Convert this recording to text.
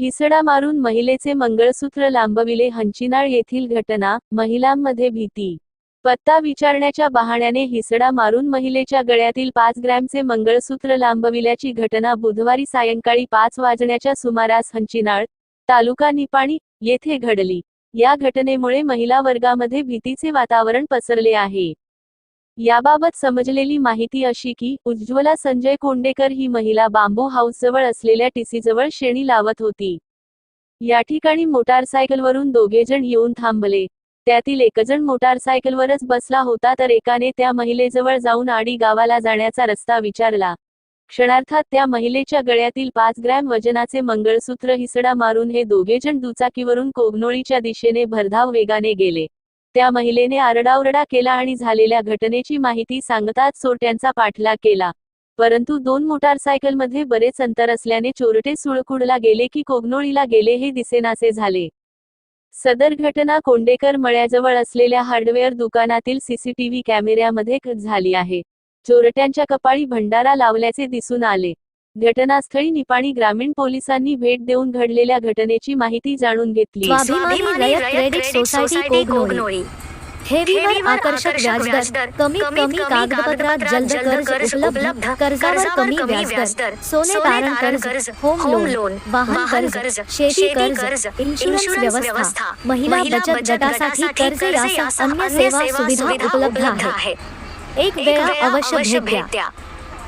हिसडा मारून महिलेचे मंगळसूत्र लांबविले हंचिनाळ येथील घटना महिलांमध्ये भीती. पत्ता विचारण्याच्या बहाण्याने हिसडा मारून महिलेच्या गळ्यातील पाच ग्रॅमचे मंगळसूत्र लांबविल्याची घटना बुधवारी सायंकाळी पाच वाजण्याच्या सुमारास हंचिनाळ तालुका निपाणी येथे घडली. या घटनेमुळे महिला वर्गामध्ये भीतीचे वातावरण पसरले आहे. याबाबत समजलेली माहिती अशी की उज्ज्वला संजय कोंडेकर ही महिला बांबू हाऊसजवळ असलेल्या टीसीजवळ शेणी लावत होती. या ठिकाणी मोटारसायकलवरून दोघेजण येऊन थांबले. त्यातील एकजण मोटारसायकलवरच बसला होता तर एकाने त्या महिलेजवळ जाऊन आडी गावाला जाण्याचा रस्ता विचारला. क्षणार्थात त्या महिलेच्या गळ्यातील पाच ग्रॅम वजनाचे मंगळसूत्र हिसडा मारून हे दोघेजण दुचाकीवरून कोगनोळीच्या दिशेने भरधाव वेगाने गेले. त्या महिलेने आरडाओरडा केला आणि झालेल्या घटनेची माहिती सांगताच चोरट्यांचा पाठलाग केला. परंतु दोन मोटारसायकलमध्ये बरेच अंतर असल्याने चोरटे सुळकुडला गेले की कोगनोळीला गेले हे दिसेनासे झाले. सदर घटना कोंडेकर मळ्याजवळ असलेल्या हार्डवेअर दुकानातील सीसीटीव्ही कॅमेऱ्यामध्ये झाली आहे. चोरट्यांच्या कपाळी भंडारा लावल्याचे दिसून आले. घटनास्थळी निपाणी ग्रामीण पोलिसांनी भेट देऊन घडलेल्या घटनेची माहिती जाणून घेतली. स्वाभिमानी रयत क्रेडिट सोसायटी कोगनोळी ठेवीवर आकर्षक व्याजदर कमीत कमी कागदपत्रात जलद कर्ज उपलब्ध कर्जावर कमी व्याजदर सोने तारण कर्ज होम लोन वाहन कर्ज शेती कर्ज इन्शुरन्स व्यवस्था महिला बचत गटासाठी कर्ज यासह अन्य सेवा सुविधा उपलब्ध आहेत. एक वेळा अवश्य भेट द्या.